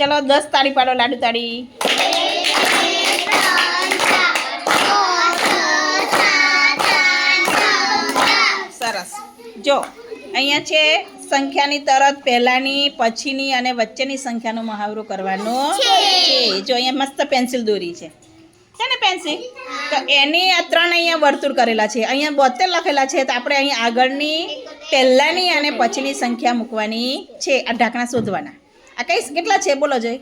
ચલો દસ તાળી પાડો લાડુ તાળી. સરસ. જો અહીંયા છે સંખ્યાની તરત પહેલાની પછીની અને વચ્ચેની સંખ્યાનો મહાવરો કરવાનો છે. જો અહીંયા મસ્ત પેન્સિલ દોરી છે. છે ને પેન્સિલ? તો એની આ ત્રણ અહીંયા વર્તુળ કરેલા છે. અહીંયા બોતેર લખેલા છે. તો આપણે અહીંયા આગળની પહેલાની અને પછીની સંખ્યા મૂકવાની છે. આ ઢાંકણા શોધવાના. આ કઈ કેટલા છે? બોલો જય.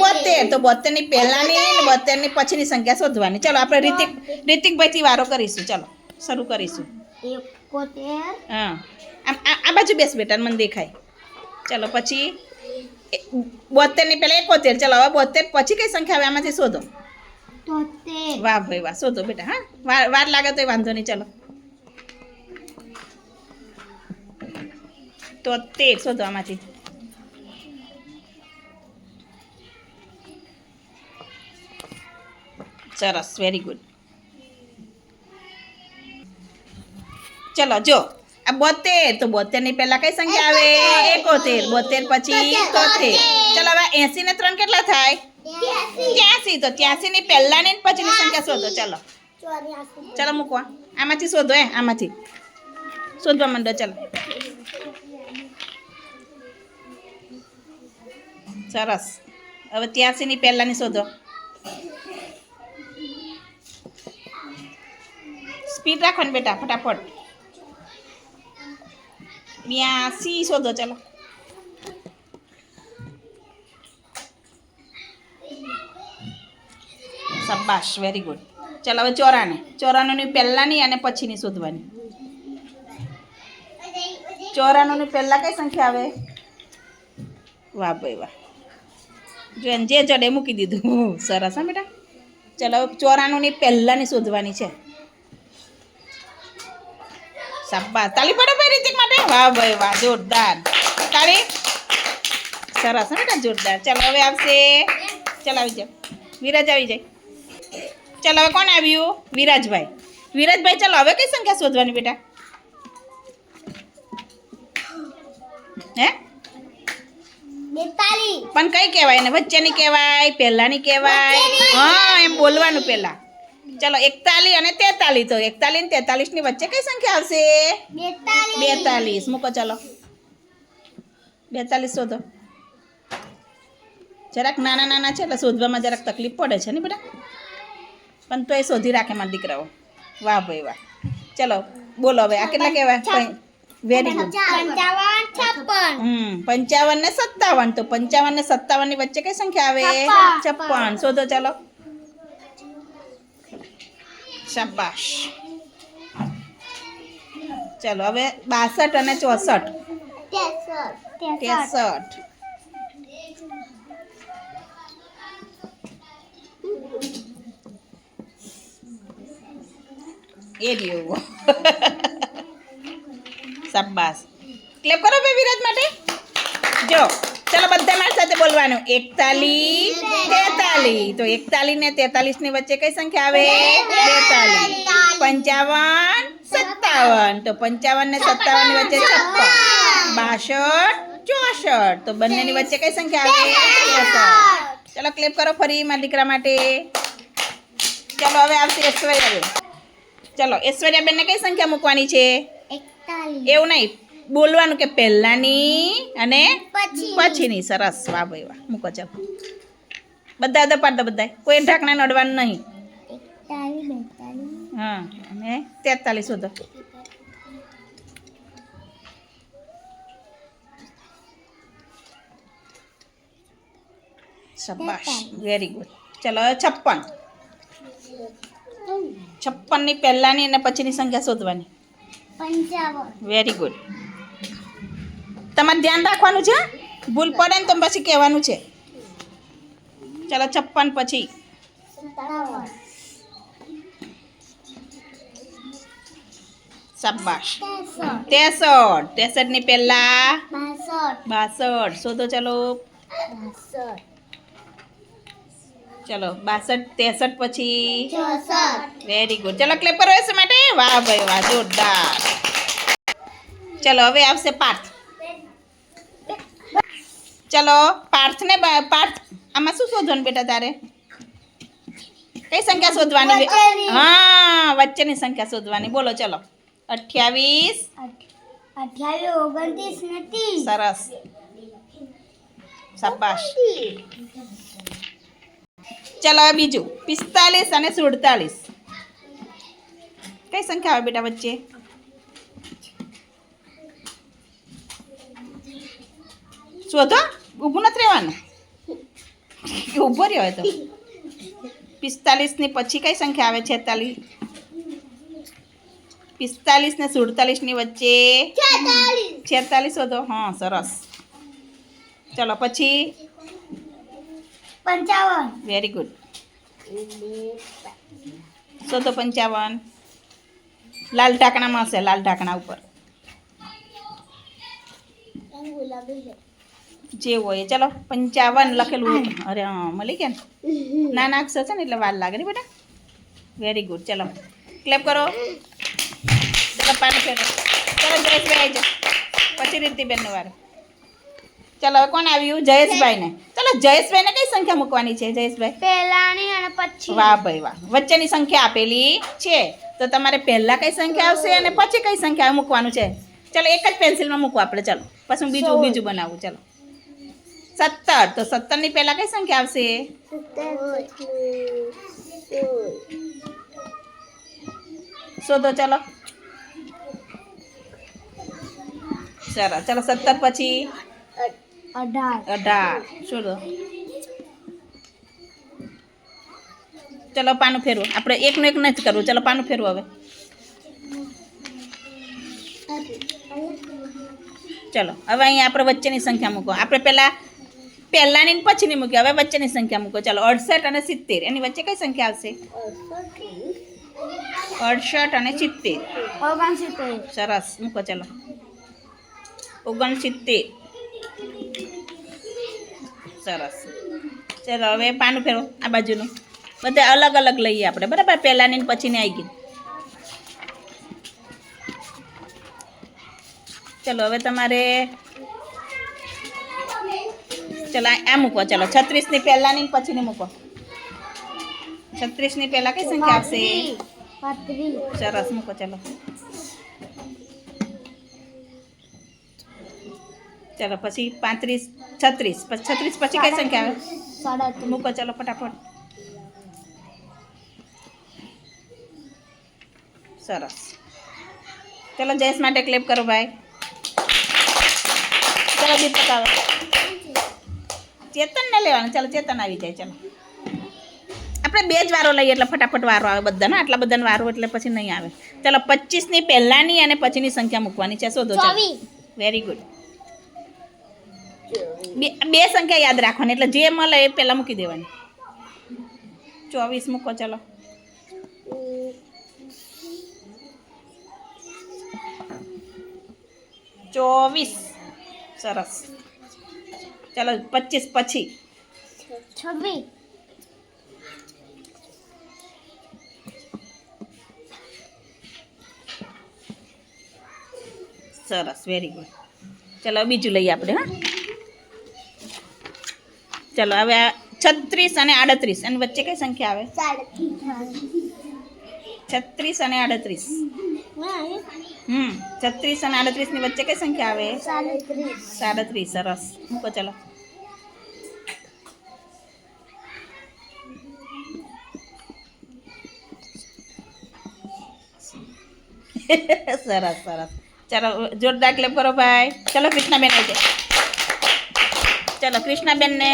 બોતેર. તો બોતેરની પહેલાની અને બોતેરની પછીની સંખ્યા શોધવાની. ચલો આપણે રીતિક રીતિકભાઈથી વારો કરીશું. ચલો શરૂ કરીશું. હા. આ આ બાજુ બેસ બેટા મને દેખાય. ચલો પછી બોતેરની પહેલાં એકોતેર. ચલો હવે બોતેર પછી કઈ સંખ્યા આવે? આમાંથી શોધો. વાહ ભાઈ વાહ. શોધો બેટા હા. વાર વાર લાગે તો વાંધો નહીં. ચલો. તો તેર શોધો આમાંથી. સરસ વેરી ગુડ ચલો જો. આ બોતેર. તો બોતેરની પહેલા કઈ સંખ્યા આવે? એકોતેર. બોતેર પછી તોતેર ચલો હવે એસી ને ત્રણ કેટલા થાય? ત્યાસી. તો ત્યાસી ની પહેલા ની પછીની સંખ્યા શોધો. ચલો. ચલો મૂકવા આમાંથી શોધો એ આમાંથી. શોધવા માંડો ચલો. સરસ. હવે ત્યાસી ની પહેલાની શોધો. સ્પીડ રાખો ને બેટા, ફટાફટ. બ્યાસી શોધો, ચાલો. શાબાશ વેરી ગુડ ચાલો, હવે ચોરાને. ચોરાણુંની પહેલાંની અને પછીની શોધવાની. ચોરાણુંની પહેલાં કઈ સંખ્યા આવે? વાહ ભાઈ વાહ. જો જે જડે મૂકી દીધું. સરસ, હા બેટા. ચાલો ચોરાણુંની પહેલાંની શોધવાની છે. શાબાશ તાળી પડો ભાઈ રીતિક માટે? વાહ ભાઈ વાહ જોરદાર. તાળી? સરસ હે બેટા જોરદાર. ચાલો હવે આવશે. ચાલો આવી જાઓ. વિરાજ આવી જાય. ચાલો હવે કોણ આવ્યું? વિરાજભાઈ. વિરાજભાઈ ચાલો હવે કઈ સંખ્યા શોધવાની બેટા? હે? પણ કઈ કહેવાય? ને વચ્ચેની કહેવાય પહેલાની કહેવાય. હા એમ બોલવાનું પહેલા. ચલો એકતાલીસ અને તેતાલીસ તો એકતાલીસ ને તેતાલીસની વચ્ચે કઈ સંખ્યા આવશે? બેતાલીસ. મૂકો ચલો. બેતાલીસ શોધો. જરાક નાના નાના છે એટલે શોધવામાં જરાક તકલીફ પડે છે ને બેટા? પણ તો એ શોધી રાખે મારા દીકરાઓ. વાહ ભાઈ વાહ. ચલો બોલો હવે આ કેટલા કહેવાય? વેરી ગુડ હમ પંચાવન ને સત્તાવન. તો પંચાવન ને સત્તાવનની વચ્ચે કઈ સંખ્યા આવે. છપ્પન. શોધો ચાલો. શાબાશ ચલો, હવે બાસઠ અને ચોસઠ. ત્રેસઠ. એ રહ્યો. શાબાશ ક્લેપ કરો બે વિરાજ માટે. જો. ચલો બધા મારી સાથે બોલવાનું. એકતાલીસ તેતાલીસ. તો એકતાલીસ ને તેતાલીસની વચ્ચે કઈ સંખ્યા આવે? બેતાલીસ. પંચાવન સત્તાવન. તો પંચાવન ને સત્તાવનની વચ્ચે છપ્પન. બાસઠ ચોસઠ. તો બંનેની વચ્ચે કઈ સંખ્યા આવે? ચલો ક્લિપ કરો ફરી મારા દીકરા માટે. ચલો હવે આવશે ઐશ્વર્યા ચલો ઐશ્વર્યા બેનને કઈ સંખ્યા મૂકવાની છે? એવું નહીં. બોલવાનું કે પહેલાની અને પછીની. સરસ. વાહ ભાઈ વાહ. મૂકો ચાલો. બધા દપાડ દો બધા કોઈ ઢાંકણા નડવાનું નહીં. હા અને તેતાલીસ શોધો શાબાશ. વેરી ગુડ ચલો છપ્પન. છપ્પનની પહેલાંની અને પછીની સંખ્યા શોધવાની. વેરી ગુડ તમારે ધ્યાન રાખવાનું છે ભૂલ પડે ને તો પછી કહેવાનું છે. ચાલો, છપ્પન પછી. શાબાશ. બાસઠ. શોધો ચાલો. ચલો, બાસઠ ત્રેસઠ પછી. વેરી ગુડ ચલો ક્લેપર હોય માટે. વાહ ભાઈ, વાહ, જોરદાર. ચલો, હવે આવશે પાર્થ. ચલો પાર્થને પાર્થ આમાં શું શોધવાનું બેટા તારે? કઈ સંખ્યા શોધવાની હા વચ્ચેની સંખ્યા શોધવાની. બોલો ચલો. અઠ્યાવીસ. અઠ્યાવીસ ઓગણત્રીસ સરસ. શાબાશ. ચલો બીજું. પિસ્તાલીસ અને સુડતાલીસ. કઈ સંખ્યા આવે બેટા વચ્ચે? શોધો. ઊભું નથી રહેવાનું? ઊભો રહ્યો હોય તો. પિસ્તાલીસની પછી કઈ સંખ્યા આવે છેતાલીસ પિસ્તાલીસ ને સુડતાલીસની વચ્ચે છેતાલીસ. હતો હા સરસ. ચલો પછી? પંચાવન. વેરી ગુડ સોદો પંચાવન. લાલ ઢાંકણામાં હશે લાલ ઢાંકણા ઉપર. જે હોય ચાલો પંચાવન લખેલું અરે હા મળી ગયા ને. નાના અક્ષર છે ને એટલે વાર લાગે ને બેટા. વેરી ગુડ ચલો ક્લેપ કરો. ચલો પાણી ફેરો ચલો જયેશભાઈ આવી પછી રીતિબેનનો વાર. ચલો હવે કોણ આવ્યું? જયેશભાઈને. ચલો જયેશભાઈને કઈ સંખ્યા મૂકવાની છે? જયેશભાઈ. પહેલાની અને પછી. વાહ ભાઈ વાહ. વચ્ચેની સંખ્યા આપેલી છે. તો તમારે પહેલા કઈ સંખ્યા આવશે અને પછી કઈ સંખ્યા મૂકવાનું છે? ચલો એક જ પેન્સિલમાં મૂકો આપણે. ચલો પછી હું બીજું બીજું બનાવું. ચલો. સત્તર. તો સત્તરની પહેલા કઈ સંખ્યા આવશે? શોધો ચલો. સરસ ચલો, સત્તર પછી? અઢાર. અઢાર શોધો ચલો, પાનું ફેરવો. આપણે એકનું એક નથી કરવું. ચલો, પાનું ફેરવો હવે. ચલો, હવે અહીંયા આપણે વચ્ચેની સંખ્યા મૂકો. આપણે પહેલાં પહેલાંની ને પછીની મૂકી હવે વચ્ચેની સંખ્યા મૂકો. ચાલો અડસઠ અને સિત્તેર. એની વચ્ચે કઈ સંખ્યા આવશે? અડસઠ અને સિત્તેર. ઓગણસિત્તેર. સરસ. મૂકો ચલો. ઓગણસિત્તેર. સરસ. ચાલો હવે પાનું ફેરવો આ બાજુનું. બધા અલગ અલગ લઈએ આપણે. બરાબર? પહેલાંની ને પછીની આવી ગઈ. ચલો હવે તમારે ચલો આ મૂકો ચલો છત્રીસની પહેલાંની ને પછીની મૂકો. છત્રીસની પહેલાં કઈ સંખ્યા આવશે સરસ મૂકો ચલો. ચલો પછી પાંત્રીસ છત્રીસ. છત્રીસ પછી કઈ સંખ્યા આવે? મૂકો ચલો ફટાફટ. સરસ. ચલો જયેશ માટે ક્લેપ કરો ભાઈ. ચલો ગીત આવે ચેતન ને લેવાનું. ચાલો ચેતન આવી જાય ચાલો. આપણે બે જ વારો લઈએ એટલે ફટાફટ વારો આવે બધાનો. આટલા બધાને વારો એટલે પછી નહીં આવે. ચલો પચીસની પહેલાંની અને પછીની સંખ્યા મૂકવાની છે. શોધો ચાલો. વેરી ગુડ બે બે સંખ્યા યાદ રાખવાની એટલે જે મળે એ પહેલાં મૂકી દેવાની. ચોવીસ મૂકો ચાલો. ચોવીસ. સરસ. ચલો પચીસ પછી. છવ્વીસ. સરસ વેરી ગુડ ચલો બીજું લઈએ આપણે હા? ચલો હવે આ છત્રીસ અને આડત્રીસ. અને વચ્ચે કઈ સંખ્યા આવે? છત્રીસ અને આડત્રીસ. હમ છત્રીસ અને આડત્રીસની વચ્ચે કઈ સંખ્યા આવે સાડત્રીસ સાડત્રીસ સરસ મૂકો ચલો સરસ સરસ ચાલો જોરદાર ક્લેપ કરો ભાઈ ચલો કૃષ્ણાબેન આવી જાય ચલો કૃષ્ણાબેનને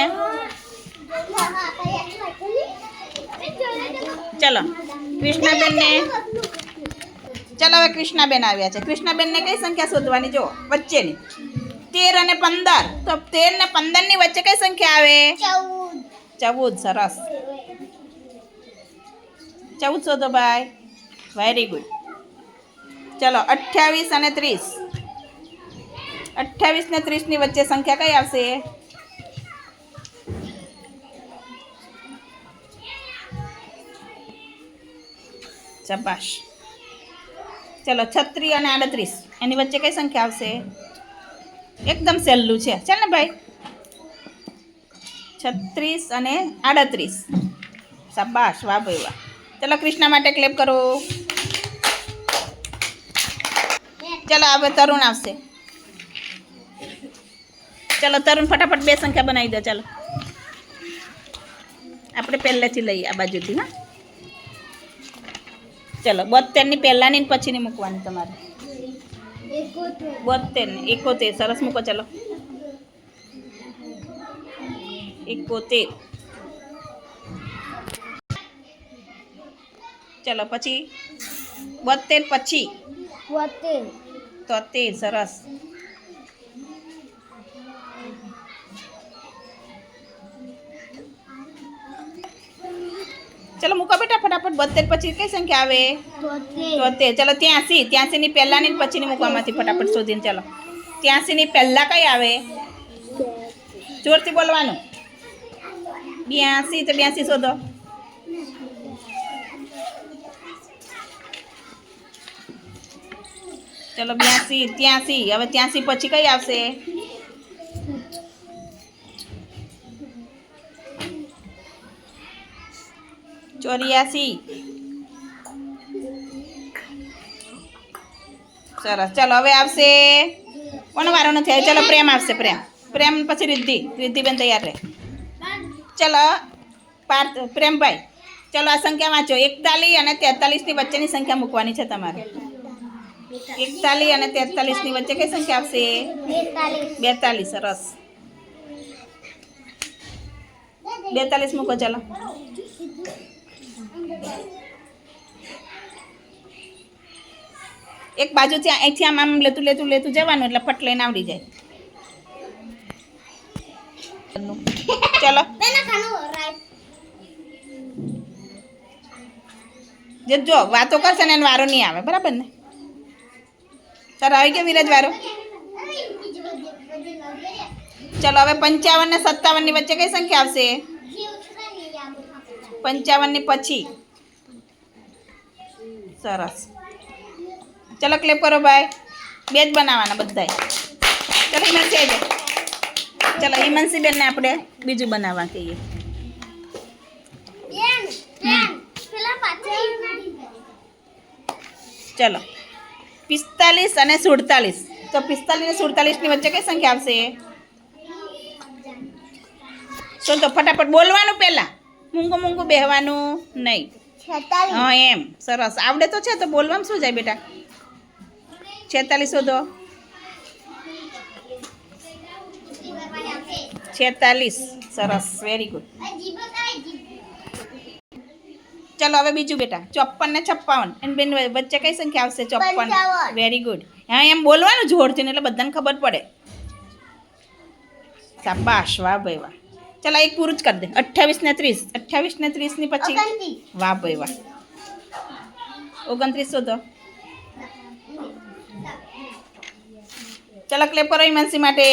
ચલો કૃષ્ણાબેનને ચાલો હવે કૃષ્ણાબેન આવ્યા છે. કૃષ્ણાબેનને કઈ સંખ્યા શોધવાની? જો વચ્ચેની. તેર અને પંદર. તો તેર ને પંદરની વચ્ચે કઈ સંખ્યા આવે? ચૌદ. સરસ. ચૌદ શોધો ભાઈ. વેરી ગુડ ચલો અઠ્યાવીસ અને ત્રીસ. અઠ્યાવીસ ને ત્રીસની વચ્ચે સંખ્યા કઈ આવશે? શાબાશ. ચલો છત્રીસ અને આડત્રીસ. એની વચ્ચે કઈ સંખ્યા આવશે? એકદમ સહેલું છે. ચાલ ને ભાઈ. છત્રીસ અને આડત્રીસ. શાબાશ, વાહ ભાઈ, વાહ. ચલો, કૃષ્ણા માટે ક્લેપ કરો. ચલો, હવે તરુણ આવશે. ચલો, તરુણ ફટાફટ બે સંખ્યા બનાવી દો. ચાલો. આપણે પહેલેથી લઈએ આ બાજુથી, હા? ચલો બોતેરની પહેલાંની ને પછીની મૂકવાની તમારે. બોતેરની એકોતેર સરસ મૂકો ચલો. એકોતેર. ચલો પછી બોતેર પછી? તોતેર સરસ. ફટાફટ બોતેર પછી કઈ સંખ્યા આવે? તોતેર. ચલો, ત્યાંસી. પહેલા નહીં પછી ની મૂકવામાંથી ફટાફટ શોધીને ચલો. ત્યાંસીની પહેલા કઈ આવે? જોરથી બોલવાનું. બ્યાસી. તો બ્યાસી શોધો. ચલો, બ્યાસી. ત્યાંસી. હવે ત્યાંસી પછી કઈ આવશે? ચોર્યાસી. સરસ. ચલો, હવે આવશે. કોનો વારો નથી આવ્યો? ચાલો, પ્રેમ આવશે, પ્રેમ. પ્રેમ પછી રિદ્ધિ. રિદ્ધિબેન તૈયાર રહે. ચાલો, પાર્થ, પ્રેમભાઈ. ચાલો, આ સંખ્યા વાંચો. એકતાલીસ અને તેતાલીસની વચ્ચેની સંખ્યા મૂકવાની છે તમારે. એકતાલીસ અને તેતાલીસની વચ્ચે કઈ સંખ્યા આવશે? બેતાલીસ. સરસ. બેતાલીસ મૂકો, ચાલો. એક બાજુ ત્યાં, અહીંથી આમ આમ લેતું લેતું લેતું જવાનું, એટલે ફટ લઈને આવડી જાય. ચલો. જે વાતો કરશે ને વારો નહીં આવે, બરાબર ને? સર આવી ગયો વિરાજ વારો? ચલો, હવે પંચાવન ને સત્તાવનની વચ્ચે કઈ સંખ્યા આવશે? પંચાવનની પછી. સરસ. ચલો ક્લેપ કરો ભાઈ બે જ બનાવવાના બધાય. ચલો હિમાંશી આવી ચલો હિમાંશી બેનને આપણે બીજું બનાવવા કહીએ. ચલો. પિસ્તાલીસ અને સુડતાલીસ. તો પિસ્તાલીસ અને સુડતાલીસની વચ્ચે કઈ સંખ્યા આવશે? શું તો ફટાફટ બોલવાનું પહેલાં. મૂંગું મૂંગું બેહવાનું નહીં. હા એમ. સરસ. આવડે તો છે તો બોલવામાં શું જાય બેટા? છેતાલીસ શોધો. છેતાલીસ. સરસ. વેરી ગુડ ચલો હવે બીજું બેટા. ચોપ્પન ને છપ્પાવન. એમ બેન વચ્ચે કઈ સંખ્યા આવશે? ચોપ્પન. વેરી ગુડ હા એમ બોલવાનું જોરથી ને એટલે બધાને ખબર પડે. શાબાશ. વાહ ભાઈ વાહ. ચલો એક પૂરું જ કરી દે. અઠ્યાવીસ ને ત્રીસ. અઠ્યાવીસ ને ત્રીસની પછી વાહ ભાઈ વાહ ઓગણત્રીસ શોધો. ચાલો ક્લેપ કરો ઇમાનસી માટે.